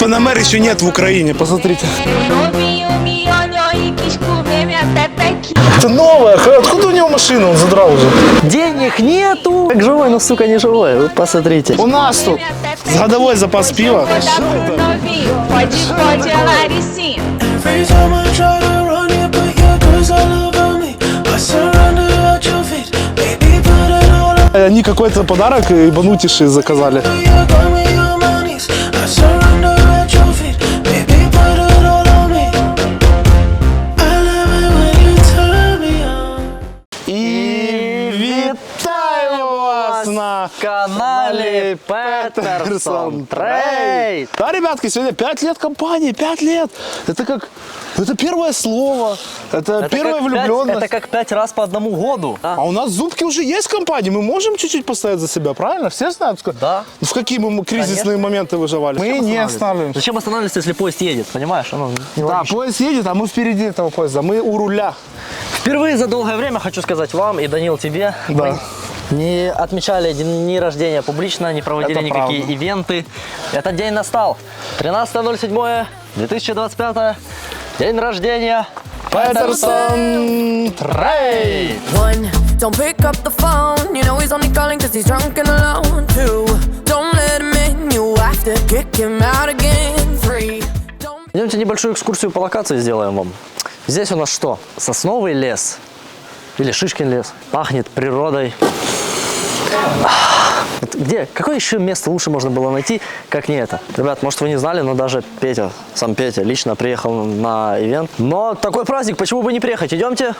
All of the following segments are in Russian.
Панамер еще нет в Украине, посмотрите. Это новая, откуда у него машина, он задрал уже. Денег нету. Как живой, но, сука, не живой. Вы посмотрите. У нас тут годовой запас пива. Vou dar pro novinho. Pode, Петерсон Трейд. Да, ребятки, сегодня 5 лет компании, 5 лет. Это как, это первое слово, это, первая как пять- влюбленность. это как пять раз по одному году. А у нас зубки уже есть в компании, мы можем чуть-чуть постоять за себя, правильно? Все знают, Да. в какие мы кризисные моменты выживали. Мы не останавливаемся. Зачем останавливаться, если поезд едет, понимаешь? Оно Да, поезд едет, а мы впереди этого поезда, мы у руля. Впервые за долгое время хочу сказать вам и Данил тебе. Да. мы Не отмечали дни рождения публично, не проводили Это никакие правда. ивенты. Этот день настал. 13.07.2025. День рождения. Петерсон Трей. One, don't pick up the phone. You know he's only calling cause he's drunk and alone. Two, don't let him in. You have to kick him out again. Three, don't Идемте небольшую экскурсию по локации сделаем вам. Здесь у нас что? Сосновый лес. Или Шишкин лес. Пахнет природой. Где? Какое еще место лучше можно было найти, как не это? Ребят, может вы не знали, но даже Петя, сам Петя, лично приехал на ивент. Но такой праздник, почему бы не приехать? Идемте,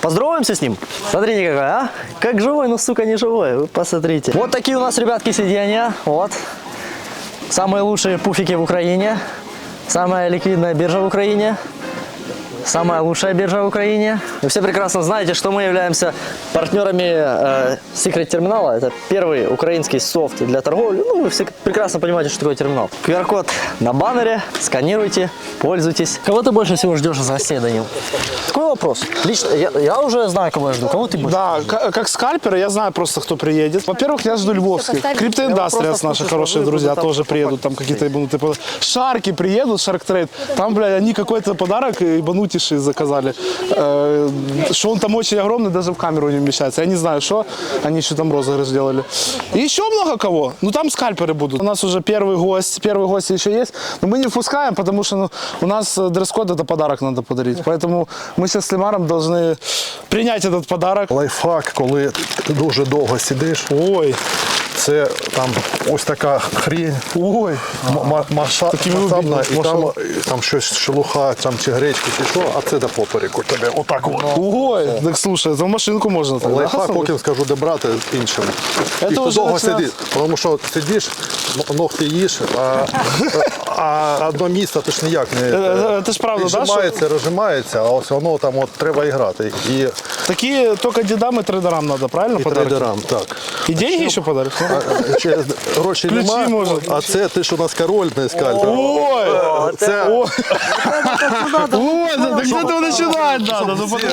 поздороваемся с ним. Смотрите какой, а? Как живой, но, сука, не живой. Вы посмотрите. Вот такие у нас, ребятки, сиденья. Вот. Самые лучшие пуфики в Украине. Самая ликвидная биржа в Украине. Самая лучшая биржа в Украине. Вы все прекрасно знаете, что мы являемся партнерами э, Secret терминала. Это первый украинский софт для торговли. Ну, вы все прекрасно понимаете, что такое терминал. QR-код на баннере. Сканируйте, пользуйтесь. Кого ты больше всего ждешь из гостей, Данил? Такой вопрос. Лично, я, я уже знаю, кого я жду. Кого ты больше? Да, к- как скальперы, я знаю просто, кто приедет. Во-первых, я жду Львовский. Криптоиндастриас, наши хорошие друзья, тоже приедут. Там какие-то ебанутые подарки. Шарки приедут, Шарк Трейд. Там, бля, они какой-то подарок ебанутиши заказали. Э, Что он там очень огромный, даже в камеру не вмещается. Я не знаю, что. Они еще там розыгрыш сделали. И еще много кого. Ну, там скальперы будут. У нас уже первый гость. Первый гость еще есть. Но мы не впускаем, потому что ну, у нас э, дресс-код это подарок надо подарить. Поэтому мы сейчас с Лимаром должны принять этот подарок. Лайфхак, коли ти дуже довго сидиш, Ой, це там ось така хрінь. ой. маша- масштабна, і там, там щось шелуха, там чи гречки, чи що, а це до попереку тебе. Отак от. Ой, так слушай, за машинку можно так, да, Лайфхак, поки скажу, де брати іншим. Це і хто довго сидить, тому що сидиш, ногти їш, а, а одне місце ти ж ніяк не Е, е, Це ж правда, да, що Віджимається, розжимається, а ось воно там от треба і грати. І такі тільки дідам і трейдерам надо, правильно? і подарки? трейдерам, так. І деньги ще подарок? А, Грошей Ключі нема, можна, а це ти ж у нас король не скальпер. Ой, Це Ой, Ой, да, так с этого начинать надо. Ну, бачили,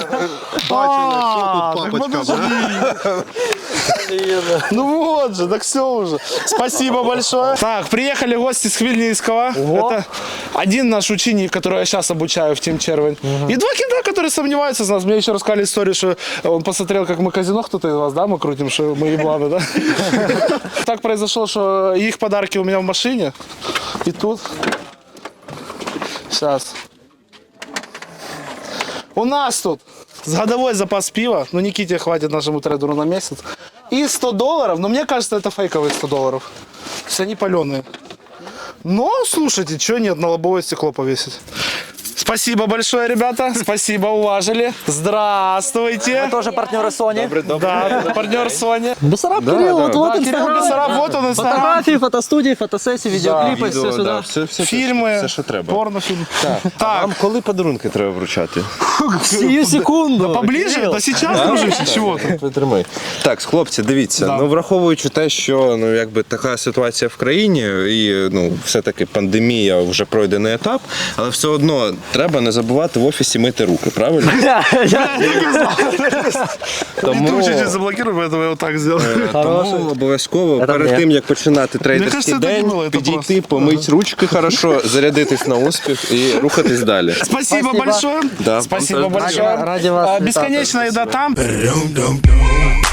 А, що так тут папочка. Ну вот же, так все уже. Спасибо большое. Так, приехали гости с Хмельницкого. Это один наш ученик, которого я сейчас обучаю в Тим Червень. И два кента, которые сомневаются в нас. Мне еще рассказали историю, что он посмотрел, как мы казино, кто-то из вас, да, мы крутим, что мы ебланы, да? Так произошло, что их подарки у меня в машине. И тут... Сейчас. У нас тут годовой запас пива, ну Никите хватит нашему трейдеру на месяц, и 100 долларов, но мне кажется, это фейковые 100 долларов. То есть они паленые. Но, слушайте, что нет, на лобовое стекло повесить. Спасибо большое, ребята. Спасибо, уважили. Здравствуйте. Мы тоже партнеры Sony. Да, партнер Соня. Бессараб Кирилл, вот, вот Да, Кирилл Инстаграм. Бессараб, вот он, Инстаграм. Фотографии, фотостудии, фотосессии, видеоклипы, все сюда. Фильмы, все, що треба. порнофильм. Так, Вам коли подарунки треба вручати? Сию секунду. поближе, Кирилл. да сейчас, дружище, чего ты? Притримай. Так, хлопці, дивіться. Да. Ну враховуючи те, що ну якби така ситуація в країні, і ну все-таки пандемія вже пройдений етап, але все одно Треба не забувати в офісі мити руки, правильно? Тому... Думаю, заблокирую, е, тому я отак зробив. Тому обов'язково перед тим, як починати трейдерський день, підійти, помити ручки хорошо, зарядитись на успіх і рухатись далі. Спасибо большое. Спасибо большое. Бесконечно еда там. Boom, boom, boom.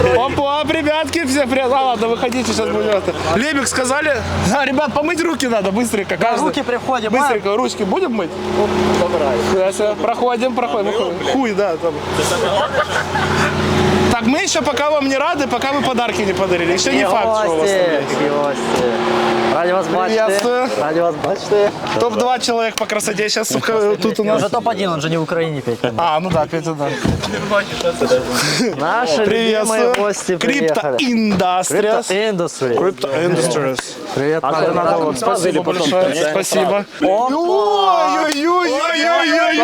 Опа, ребятки, все привет. А, ладно, выходите, сейчас будем это. Лебик сказали, а, ребят, помыть руки надо быстренько. каждый. руки приходим, Быстренько, ручки будем мыть? Да, всё, Проходим, проходим. Хуй, да. Там. Так, мы еще пока вам не рады, пока вы подарки не подарили. Еще не факт, что у вас там есть. Ради вас Приветствую. бачити. Ради вас бачити. Топ-2 человек по красоте сейчас, сука, тут у нас. Уже топ-1, он же не в Украине, Петя. А, ну да, Петя, да. Наши любимые Приветствую. гости Крипто приехали. Crypto Industry. Crypto Industries. Привет, Надо, Надя. надо, вот, спасибо большое. Спасибо. Ой-ой-ой-ой-ой-ой-ой.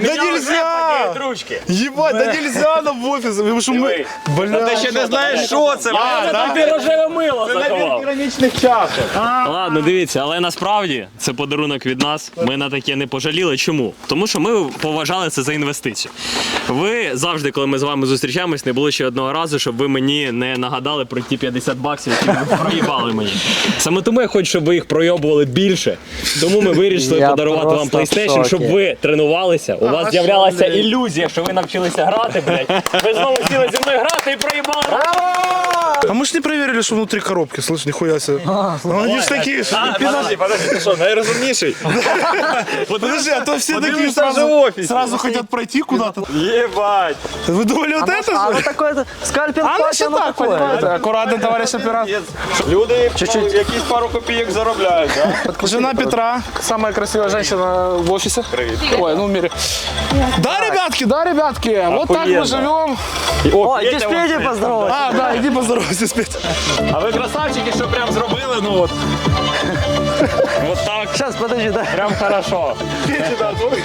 Да нельзя! Ебать, да нельзя нам в офис. Потому что мы... Бля. Ти ще не знаєш, що це. А, да? Ти рожеве мило заховав. Граничних чашок. Ладно, дивіться, але насправді це подарунок від нас. Ми на таке не пожаліли. Чому? Тому що ми поважали це за інвестицію. Ви завжди, коли ми з вами зустрічаємось, не було ще одного разу, щоб ви мені не нагадали про ті 50 баксів, які ви проїбали мені. Саме тому я хочу, щоб ви їх пройобували більше. Тому ми вирішили Я подарувати вам просто в PlayStation, щоб шокі. ви тренувалися. У вас з'являлася ілюзія, що ви навчилися грати, блядь. Ви знову сіли зі мною грати і проїбали. А мы ж не проверили, что внутри коробки, слышь, нихуя себе. Ну, Они ж такие, что А, подожди, подожди, ти що, найрозумніший? Подожди, а то все такие Подивимося вже в сразу, офісі. сразу хотят пройти куда-то. Єбать. Вы думали, вот это А, ну же? такое, это скальпинг А ну пати, ще оно так, такое. понимаете? Аккуратно, товарищ оператор. Люди Чуть-чуть. якісь пару копійок заробляють, да? Жена Петра, самая красивая женщина в офисе. Ой, ну в мире. Да, ребятки, да, ребятки, вот так мы Охуенно. живем. О, иди с Петей поздоровайся. А, да, иди поздоровайся с Петей. А ви красавчики, що прям зробили, ну от. Вот так. Сейчас, подожди, да. Прям хорошо. Петя, да, твой.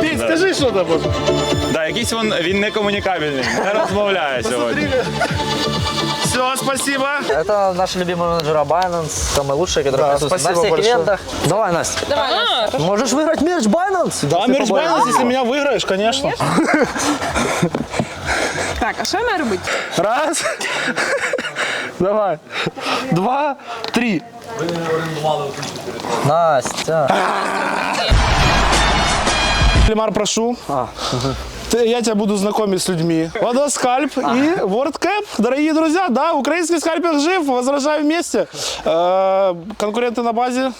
Петь, скажи что-то. вот. Да, якийсь він, він не комунікабельний, не розмовляє сьогодні. Все, спасибо. Это наши любимые менеджеры Binance, самые лучшие, которые Да, присутствуют на спасибо всех большое. ивентах. Давай, Настя. Давай, Можешь выиграть мерч Binance. Да, если Мерч поборешь. Байнс, если меня выиграешь, конечно. Так, а що я маю робити? Раз. Давай. Два, три. Настя. Лемар, прошу. Ты- я тебя буду знакомить с людьми. Водоскальп и WordCap. Дорогие друзья, да, украинский скальпинг жив, возражаем вместе. Э, конкуренты на базе.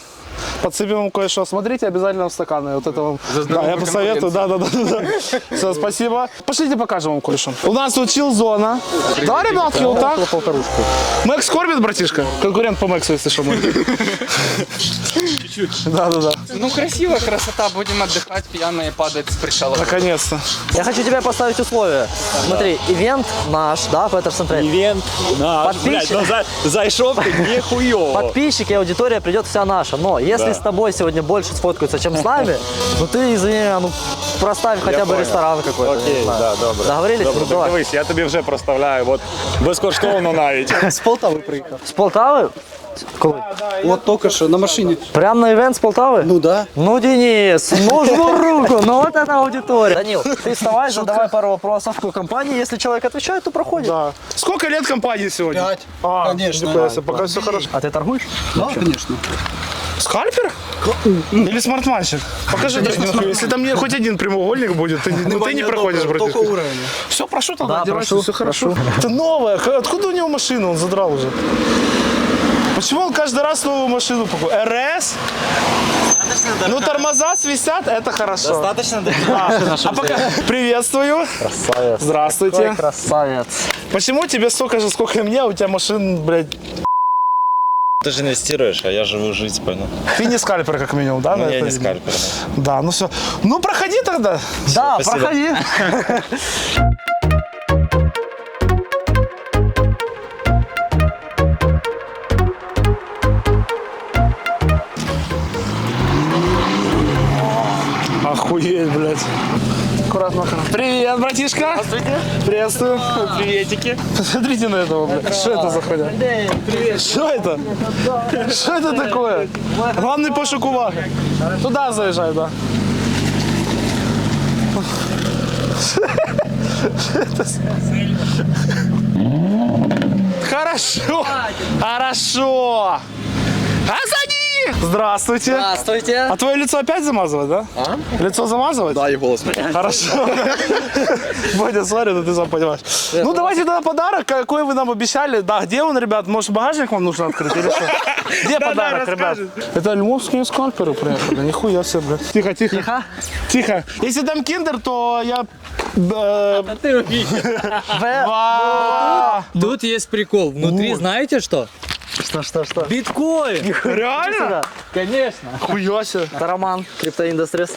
Подсыпем вам кое-что. Смотрите обязательно в стаканы. Вот это вам. Да, я посоветую. Да, да, да, да. Все, спасибо. Пошлите покажем вам кое-что. У нас тут чил-зона. Да, ребятки, вот так. Макс Корбит, братишка. Конкурент по Максу, если что. мой. Да, да, да. Ну красиво, красота, будем отдыхать, пьяные падать с причала. Наконец-то. Я хочу тебе поставить условие. Смотри, ивент наш, да, Петерсон Трейд. Івент наш, Подписчик. блядь, ну за, зайшов ти ніхуйово. Подписчики, аудитория придет вся наша. Но если с тобой сегодня больше сфоткаются, чем с нами, ну ты, извини, ну проставь хотя бы понял. ресторан какой-то. Окей, да, добре. Договорились? Добре, Ну, так давай. дивись, я тобі вже проставляю, от безкоштовно навіть. З Полтави? Коли? Вот только что на машине. Прям на ивент с Полтавы? Ну да. Ну, Денис, ну жму руку, ну вот это аудитория. Данил, ты вставай, задавай пару вопросов по компании. Если человек отвечает, то проходит. Да. Сколько лет компании сегодня? Пять. А, Конечно. себе, пока все хорошо. А ты торгуешь? Да, конечно. Скальпер? Или смартманчик? Покажи, если там хоть один прямоугольник будет, ты, ну, ты не проходишь, Только братишка. уровень. Все, прошу тогда, Да, одевайся, прошу, все хорошо. Это новое. Х- Откуда у него машина? Он задрал уже. Почему он каждый раз новую машину покупает? РС? Ну, тормоза свистят, это хорошо. Достаточно а пока... Приветствую. Красавец. Здравствуйте. Какой красавец. Почему тебе столько же, сколько и мне, а у тебя машин, блядь, Ты же инвестируешь, а я живу жизнь, понял? ты не скальпер, как минимум, да? Ну, я не скальпер. Да, ну все. Ну, проходи тогда. Да, спасибо. проходи. Охуеть, блядь. Аккуратно. Привет, братишка. Здравствуйте. Приветствую. Приветики. Посмотрите на этого, блядь. Что это за хуйня? Что это? Что это такое? Главный пошук уваги. Туда заезжай, да. Хорошо. Хорошо. Озади! Здравствуйте. Здравствуйте. А твое лицо опять замазывать, да? Лицо замазывать? Да, і голос. Хорошо. Бодя, смотри, ну ты сам понимаешь. Ну давайте тогда подарок, какой вы нам обещали. Да, где он, ребят? Может багажник вам нужно открыть или что? Где подарок, ребят? Это львовские скальперы приехали. Нихуя себе, блядь. Тихо, тихо. Тихо? Тихо. Если там киндер, то я... э, Ва- Тут есть прикол. Внутри знаете что? Что, что, что? Биткоин. Реально? Конечно. Хуя себе. Это Роман, Крипто Industries.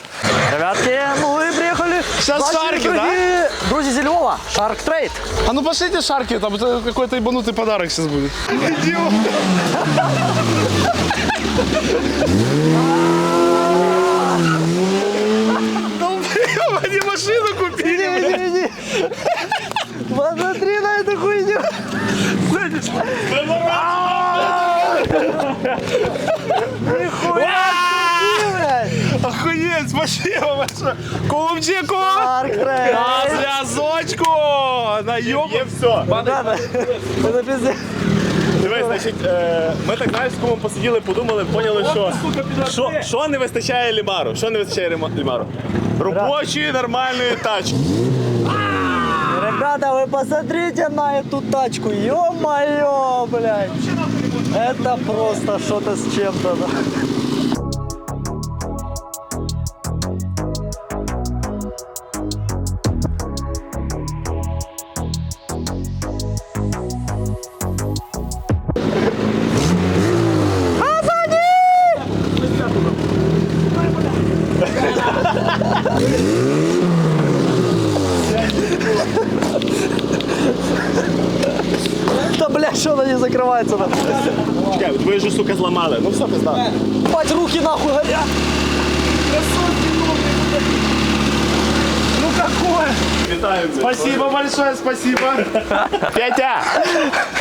Ребятки, ну вы приехали. Сейчас Ваши шарики, да? Друзья Львова. Shark Trade. А ну пошлите шарки, там какой-то ебанутый подарок сейчас будет. Ну, спасибо большое. Кумчику! Shark Trade. На зв'язочку! На ёб... Є все. Банана. Это пиздец. Дивись, значить, е, ми так знаєш, з кумом посиділи, подумали, поняли, що, що, що не вистачає лімару. Що не вистачає Римо- лімару? Робочої нормальної тачки. Ребята, вы посмотрите на эту тачку. Ё-моё, блядь. Это просто что-то с чем-то. да. Да, Зламали. Ну все, пизда. Ебать, руки нахуй горят. Ну какое? Вітаю. Спасибо большое, спасибо. Петя!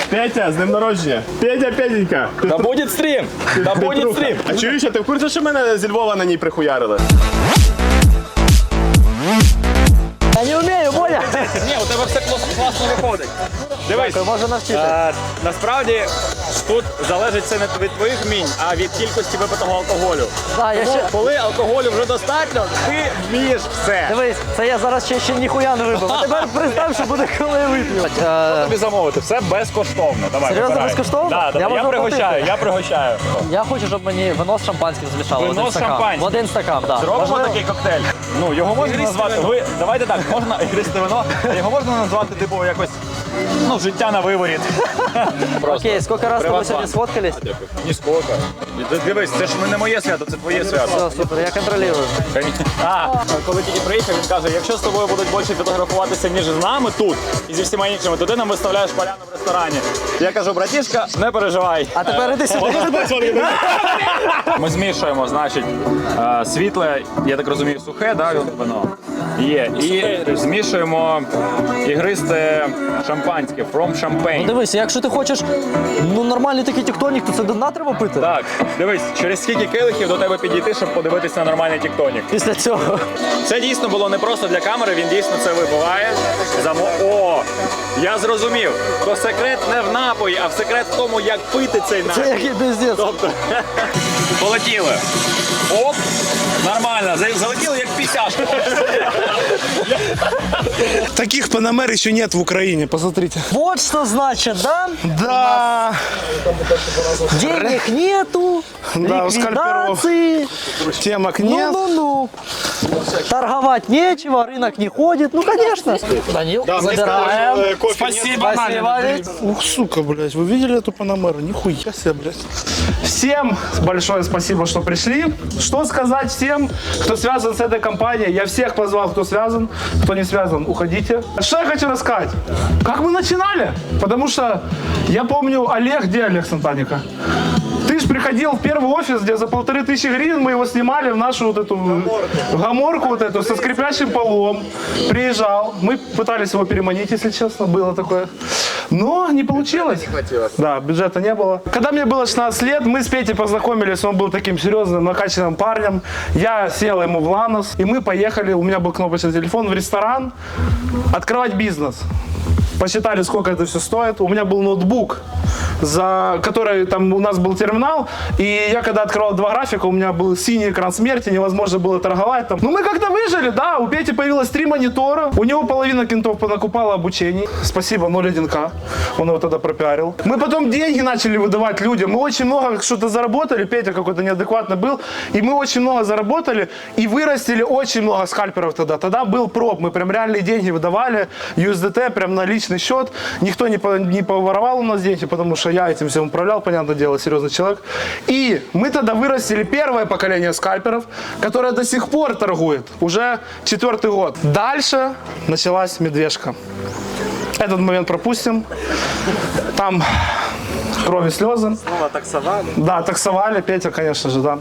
Петя, з днем народження. Петя, Петенька. Да будет стрим. Да будет стрим. А чуєш, а ти в курсі, що мене зі Львова на ній прихуярили? Я не умею, Боня. Ні, у тебе все класно, класно виходить. Дивись, Можно навчити. е, насправді тут залежить це не від твоїх вмінь, а від кількості випитого алкоголю. Да, я Тому, ще... коли алкоголю вже достатньо, ти вмієш все. Дивись, це я зараз ще, ще ніхуя не випив. А тепер представ, що буде, коли я вип'ю. Е, Тобі замовити, все безкоштовно. Давай, Серйозно, вибирай. безкоштовно? Да, да, Я я, можу пригощаю, я пригощаю. Я хочу, щоб мені вино з шампанським змішало. в Вино один з стакан. шампанським? В один стакан, так. Зробимо такий коктейль. Ну, його можна назвати. Ви давайте так, можна ігристе вино, його можна назвати, типу, якось ну, життя на виворіт. Окей, скільки раз ми сьогодні сфоткались? Ні сколько. Дивись, це ж не моє свято, це твоє свято. Все, супер, я контролюю. А, коли тільки приїхав, він каже, якщо з тобою будуть більше фотографуватися, ніж з нами тут і зі всіма іншими, то ти нам виставляєш поляну в ресторані. Я кажу, братішка, не переживай. А тепер іди сюди. Ми змішуємо, значить, е, світле, я так розумію, сухе, да, вино. Є. І змішуємо ігристе шампанське, from champagne. Дивись, якщо ти хочеш ну, нормальний такий тектонік, то це до дна треба пити. Так, дивись, через скільки келихів до тебе підійти, щоб подивитися на нормальний тіктонік. Після цього. Це дійсно було не просто для камери, він дійсно це вибиває. Замо... О, я зрозумів. То секрет не в напої, а в секрет в тому, як пити цей напій. Це який пиздець. Тобто, полетіли. Оп, нормально, за- залетіли як пісяшка. Таких панамер еще нет в Украине, посмотрите. Вот что значит, да? Да, Денег нету, Да, ликвидации. темок нет. Ну-ну-ну. Торговать нечего, рынок не ходит. Ну, конечно. Данил, забираем. Спасибо, Спасибо, Вить. Ух, сука, блядь, вы видели эту панамеру? Нихуя себе, блядь. Всем большое спасибо, что пришли. Что сказать всем, кто связан с этой компанией? Я всех позвал, кто связан. Кто не связан, уходите. Что я хочу рассказать? Как мы начинали? Потому что я помню Олег, где Олег Сантаника? Ты же приходил в первый офис, где за полторы тысячи гривен мы его снимали в нашу вот эту гаморку вот эту со скрипящим полом. Приезжал. Мы пытались его переманить, если честно, было такое. Но не получилось. Да, бюджета не было. Когда мне было 16 лет, мы с Петей познакомились, он был таким серьезным, накачанным парнем. Я сел ему в Ланос, и мы поехали, у меня был кнопочный телефон, в ресторан открывать бизнес. Посчитали, сколько это все стоит. У меня был ноутбук, за который там у нас был терминал, и я когда открывал два графика, у меня был синий экран смерти, невозможно было торговать там. Ну мы как-то выжили, да, у Пети появилось три монитора, у него половина кентов понакупала обучений, спасибо 01к, он его тогда пропиарил. Мы потом деньги начали выдавать людям, мы очень много что-то заработали, Петя какой-то неадекватный был, и мы очень много заработали, и вырастили очень много скальперов тогда. Тогда был проб, мы прям реальные деньги выдавали, USDT прям на личный счет, никто не, по- не поворовал у нас деньги, потому что я этим всем управлял, понятное дело, серьезный человек. И мы тогда вырастили первое поколение скальперов, которое до сих пор торгует, уже четвертый год. Дальше началась медвежка. Этот момент пропустим. Там кровь и слезы. Снова таксовали. Да, таксовали, Петя, конечно же, да.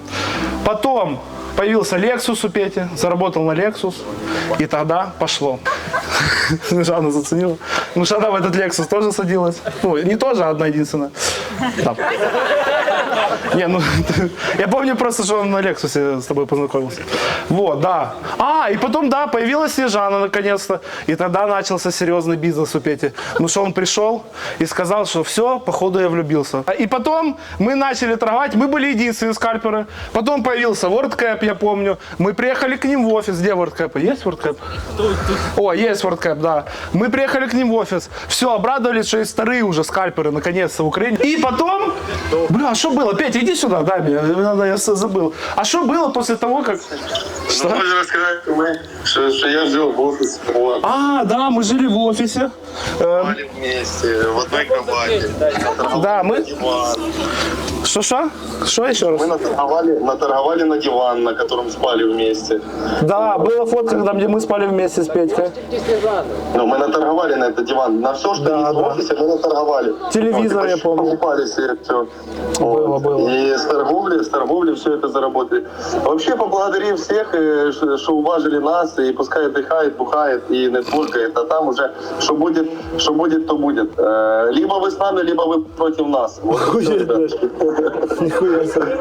Потом появился Lexus у Пети, заработал на Lexus, и тогда пошло. Жанна заценила. Ну, она в этот Lexus тоже садилась. Ну, не тоже, а одна единственная. Не, ну, я помню просто, что он на Лексусе с тобой познакомился. Вот, да. А, и потом, да, появилась Снежана наконец-то. И тогда начался серьезный бизнес у Пети. Ну, что он пришел и сказал, что все, походу я влюбился. И потом мы начали торговать, мы были единственные скальперы. Потом появился WordCap, я помню. Мы приехали к ним в офис. Где WordCap? Есть WordCap? О, есть WordCap, да. Мы приехали к ним в офис. Все, обрадовались, что есть вторые уже скальперы, наконец-то, в Украине. И потом... Бля, а что было? Петя, иди сюда, дай мне. Надо, я забыл. А что было после того, как... Что? Можешь рассказать, мы, что, что я жил в офисе, вот, А, да, мы жили в офисе. Эм, спали вместе, в одной кровати. Да, мы-. Что, что? Что еще раз? Мы наторговали, наторговали на диван, на котором спали вместе. Да, была фотка, когда где мы спали вместе с Петькой. Ну, мы наторговали на этот диван. На все, что Да, есть в да. офисе, мы наторговали. Телевизор, Вот, и я помню. Покупали себе все. Было, было. И с торговли, с торговли все это заработали. Вообще поблагодарим всех, э, что уважили нас, и пускай отдыхает, бухает и нетворкает, а там уже, что будет, что будет, то будет. Э, Либо вы с нами, либо вы против нас. Вот и. Нихуя себе.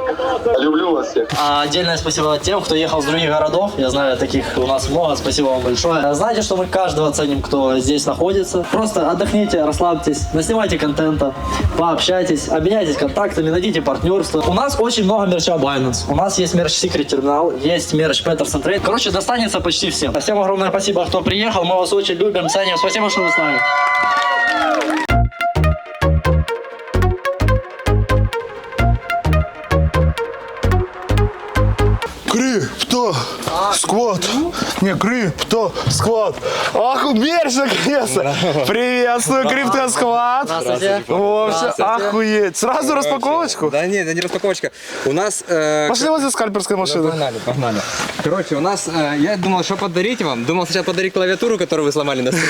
Люблю вас всех. А Отдельное спасибо тем, кто ехал с других городов. Я знаю, таких у нас много. Спасибо вам большое. Знаете, что мы каждого ценим, кто здесь находится. Просто отдохните, расслабьтесь, наснимайте контента, пообщайтесь, обменяйтесь контактами, найдите партнерство. У нас очень много мерча Binance. У нас есть мерч Secret Terminal, есть мерч Peterson Trade. Короче, достанется почти всем. Всем огромное спасибо, кто приехал. Мы вас очень любим, ценим. Спасибо, что вы с нами. Сквот. Не, крипто, сквот. Ах, умерь наконец-то. Приветствую, крипто сквот. Вообще, охуеть. Сразу распаковочку? Да нет, это не распаковочка. У нас... э, Пошли возле скальперской машины. Погнали, погнали. Короче, у нас, э, я думал, что подарить вам. Думал сначала подарить клавиатуру, которую вы сломали на столе.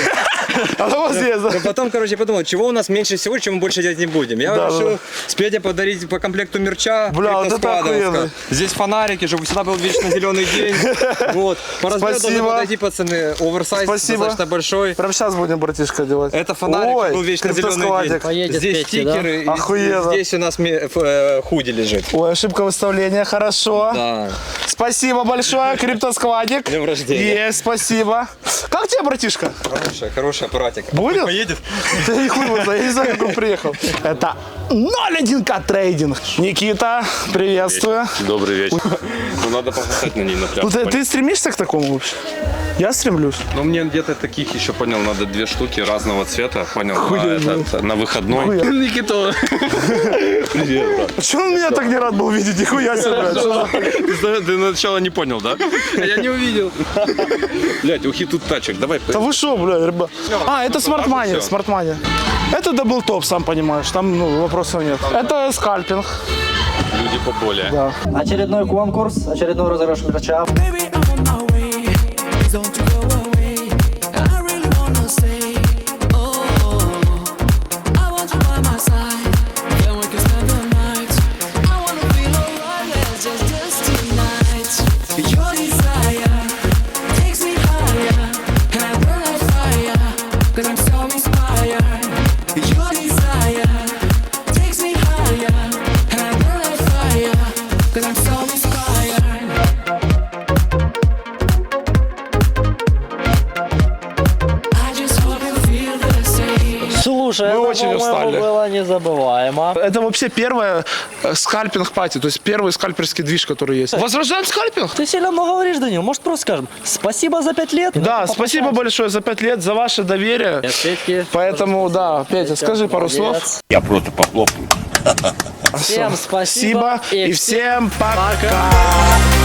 Она да? Но потом, короче, подумал, чего у нас меньше всего, чем мы больше делать не будем. Я Да, решил да. с Петей подарить по комплекту мерча. Бля, вот это охуенно. Здесь фонарики, чтобы всегда был вечно зеленый день. Вот. По размеру должны Спасибо. подойти, пацаны. Оверсайз Спасибо. достаточно большой. Прям сейчас будем, братишка, делать. Это фонарик, Ой, был вечно зеленый день. Поедет Здесь Петя, стикеры. и Охуенно. Здесь у нас э, худи лежит. Ой, ошибка выставления, хорошо. Да. Спасибо большое, криптоскладик. Днем рождения. Есть, спасибо. Как тебе, братишка? Хороший, хороший аппаратик. Будет? Поедет? Да и хуй я не знаю, как он приехал. Это 01К трейдинг. Никита, приветствую. Добрый вечер. Ну, надо пописать на ней на Ну, ты, ты стремишься к такому вообще? Я стремлюсь. Ну, мне где-то таких еще, понял, надо две штуки разного цвета, понял, на, Хуя, этот, на выходной. Хуя. Никита. Привет, брат. Он меня так не рад был видеть? Нихуя себе, блядь. Что за- Ты, ты начала не понял, да? Я не увидел. Блять, ухи тут тачек, давай. Да вы что, блядь, ребят? А, это смарт-мани, всё. смарт-мани. Это даблтоп, сам понимаешь, там ну, вопросов нет. Это скальпинг. Люди поболее. Да. Очередной конкурс, очередной розыгрыш мерча. Baby, По-моему, устали. было незабываемо. Это вообще первое э, скальпинг пати, то есть первый скальперский движ, который есть. Возрождаем скальпинг? Ты сильно много говоришь, Данил. Может, просто скажем спасибо за пять лет? Да, спасибо большое за пять лет, за ваше доверие. Петьки. Поэтому, да, Петя, скажи пару слов. Молодец. Я просто похлопаю. Всем спасибо. Спасибо и всем пока.